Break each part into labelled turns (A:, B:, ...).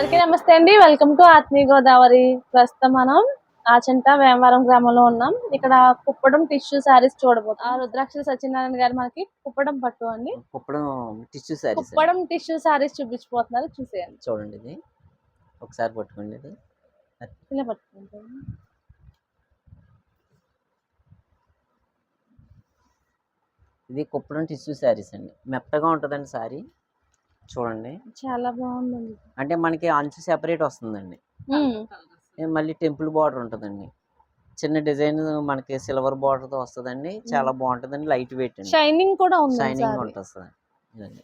A: అందరికీ నమస్తే అండి. వెల్కమ్ టు ఆత్మీయ గోదావరి. ప్రస్తుతం మనం ఆచంట వేమవరం గ్రామంలో ఉన్నాం. ఇక్కడ కుప్పడం టిష్యూ శారీస్ చూడబోతున్నాం. ఆ రుద్రాక్ష సత్యనారాయణ గారు మనకి కుప్పడం పట్టు అండి.
B: Kuppadam tissue saris
A: Kuppadam tissue saris చూపించబోతున్నారు. చూసేయండి.
B: చూడండి ఇది. ఒకసారి పట్టుకోండి ఇది.
A: ఇలా పట్టుకుంటాం.
B: ఇది కుప్పడం టిష్యూ శారీస్ అండి. మెత్తగా ఉంటుందండి శారీ చూడండి.
A: చాలా బాగుందండి.
B: అంటే మనకి అంచు సెపరేట్ వస్తుందండి. మళ్ళీ టెంపుల్ బార్డర్ ఉంటుందండి. చిన్న డిజైన్ మనకి సిల్వర్ బార్డర్తో వస్తుందండి. చాలా బాగుంటుందండి. లైట్ వెయిట్ అండి.
A: షైనింగ్ కూడా ఉంది
B: షైనింగ్ ఉంటుంది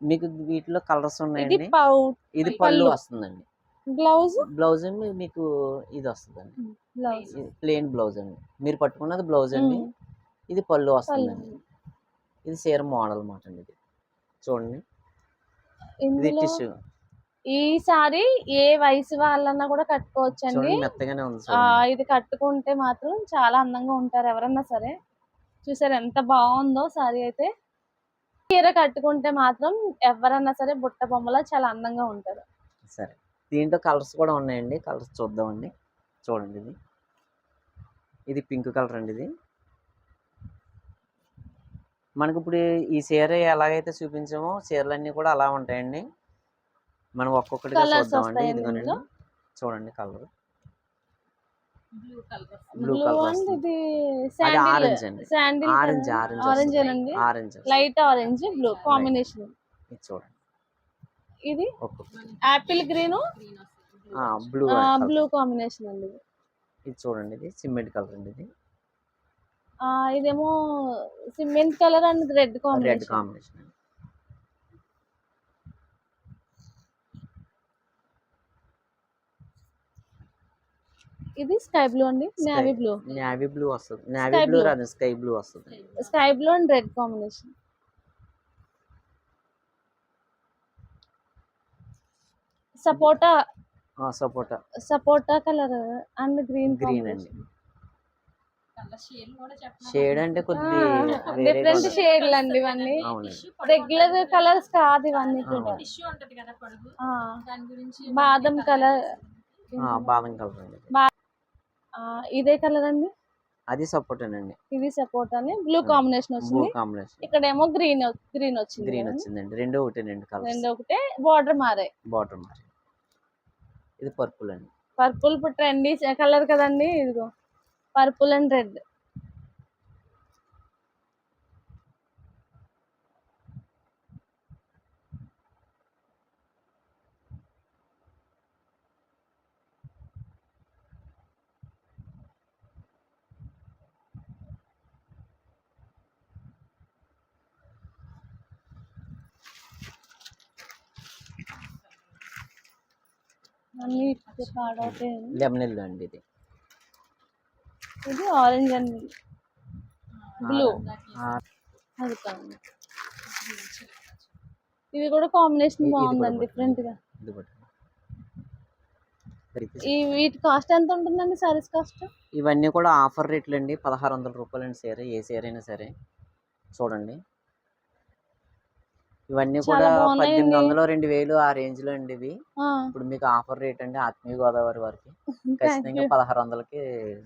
B: మీకు వీటిలో కలర్స్ ఉన్నాయండి? ఇది పళ్ళు. వస్తుందండి.
A: బ్లౌజ్?
B: బ్లౌజ్ మీకు ఇది వస్తుందండి. ప్లెయిన్ బ్లౌజ్ అండి. మీరు పట్టుకున్నది బ్లౌజ్ అండి. ఇది పళ్ళు వస్తుందండి. ఇది చీర మోడల్ మాట అండి ఇది. చూడండి. ఇది
A: ఇందులో
B: టిష్యూ.
A: ఈ సారీ ఏ వయసు వాళ్ళన్నా కూడా కట్టుకోవచ్చు అండి
B: మెత్తగానే ఉంది
A: ఇది కట్టుకుంటే మాత్రం చాలా అందంగా ఉంటారు ఎవరన్నా సరే. చూసారు ఎంత బాగుందో సారీ అయితే. చీర కట్టుకుంటే మాత్రం ఎవరన్నా సరే బుట్ట బొమ్మలా చాలా అందంగా ఉంటారు.
B: సరే దీంట్లో కలర్స్ కూడా ఉన్నాయండి. కలర్స్ చూద్దామండి. చూడండి ఇది. ఇది పింక్ కలర్ అండి ఇది. మనకి ఇప్పుడు ఈ చీర ఎలాగైతే చూపించామో చీరలన్నీ కూడా అలా ఉంటాయండి. మనం ఒక్కొక్కటిగా చూద్దామండి. ఇదిగోనండి? చూడండి కలర్. బ్లూ
A: బ్లూ
B: కలర్
A: ఇది
B: ఆరెంజ్ అండి.
A: Sandal
B: orange orange
A: orange
B: orange
A: light orange blue combination
B: ఇది చూడండి.
A: ఇది? Apple green
B: blue
A: blue combination అండి ఇది.
B: ఇది చూడండి ఇది సిమెంట్ కలర్ అండి ఇది.
A: ఇదేమో cement colour and red
B: red
A: combination.
B: Combination.
A: ఇది స్కై బ్లూ అండి నేవీ బ్లూ.
B: నేవీ బ్లూ వస్తుంది. Navy blue. రాదు స్కై బ్లూ వస్తుంది.
A: Sky blue and red combination. Sapota.
B: Sapota.
A: Sapota colour and green
B: green అండి. Shade అంటే కొద్ది
A: డిఫరెంట్. షేడ్లు అండి ఇవన్నీ. రెగ్యులర్ కలర్స్ కాదు ఇవన్నీ కూడా.
B: అవును.
C: టిష్యూ ఉంటది కదా పొడుగు
A: ఆ,
C: దాని గురించి
A: బాదం కలర్
B: ఆ, బాదం కలర్ అండి
A: ఇదే కలర్ అండి?
B: అది సపోర్టేనండి
A: ఇది సపోటా అని బ్లూ కాంబినేషన్
B: బ్లూ
A: వచ్చింది.
B: కాంబినేషన్
A: ఇక్కడేమో గ్రీన్ గ్రీన్ వచ్చింది
B: గ్రీన్. వచ్చిందండి. రెండు ఒకటేనండి కలర్
A: రెండు ఒకటే బార్డర్ మారాయి
B: బాటమ్ మరి. ఇది పర్పుల్ అండి.
A: పర్పుల్ ఇప్పుడు ట్రెండీ కలర్ కదండి ఇదిగో. పర్పుల్ అండ్ రెడ్ అన్ని ఇటు పాడవుతాయి
B: లెమన్ ఎల్లో అండి ఇది
A: ఇది ఆరెంజ్ అండ్ బ్లూ. అది కాదు. ఇది కూడా కాంబినేషన్ బాగుందండి.
B: డిఫరెంట్గా.
A: ఈ వీటి కాస్ట్ ఎంత ఉంటుందండి సారీస్ కాస్ట్
B: ఇవన్నీ కూడా ఆఫర్ రేట్లు అండి పదహారు వందల రూపాయలు అండి సీర ఏ సీర అయినా సరే. చూడండి. ఇవన్నీ కూడా. పద్దెనిమిది వందలు రెండు వేలు ఆ రేంజ్లో అండి ఇవి. ఇప్పుడు మీకు ఆఫర్ రేట్ అండి ఆత్మీయ గోదావరి వారికి. ఖచ్చితంగా పదహారు వందలకి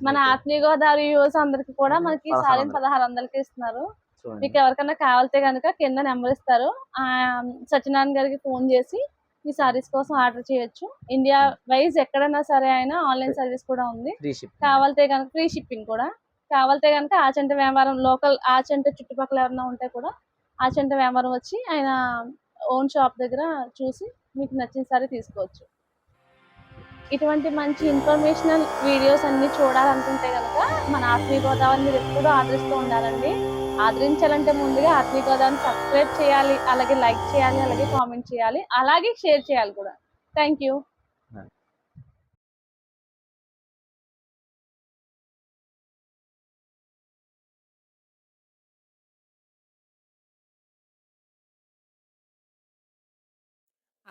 A: మన ఆత్మీయ గోదావరి యూస్ అందరికి కూడా మనకి
B: పదహారు
A: సారీ
B: వందలు.
A: పదహారు వందలకి ఇస్తున్నారు మీకు ఎవరికైనా కావాలితే కనుక కింద నెంబర్ ఇస్తారు. ఆ సత్యనారాయణ గారికి ఫోన్ చేసి ఈ సారీస్ కోసం ఆర్డర్ చేయొచ్చు. ఇండియా వైజ్ ఎక్కడైనా సరే అయినా ఆన్లైన్ సర్వీస్ కూడా ఉంది. కావాలితే కనుక ఫ్రీ షిప్పింగ్ కూడా. కావాలితే కనుక ఆచంట వ్యాపారం లోకల్ ఆచంట చుట్టుపక్కల ఎవరైనా ఉంటే కూడా ఆచంట వ్యాపారం వచ్చి ఆయన ఓన్ షాప్ దగ్గర చూసి మీకు నచ్చిన సారీ తీసుకోవచ్చు. ఇటువంటి మంచి ఇన్ఫర్మేషనల్ వీడియోస్ అన్ని చూడాలనుకుంటే కనుక మన ఆత్మీయ గోదావరి మీరు ఎప్పుడూ ఆదరిస్తూ ఉండాలండి. ఆదరించాలంటే ముందుగా ఆత్మీయ గోదావరిని సబ్స్క్రైబ్ చేయాలి అలాగే లైక్ చేయాలి అలాగే కామెంట్ చేయాలి అలాగే షేర్ చేయాలి కూడా. Thank you.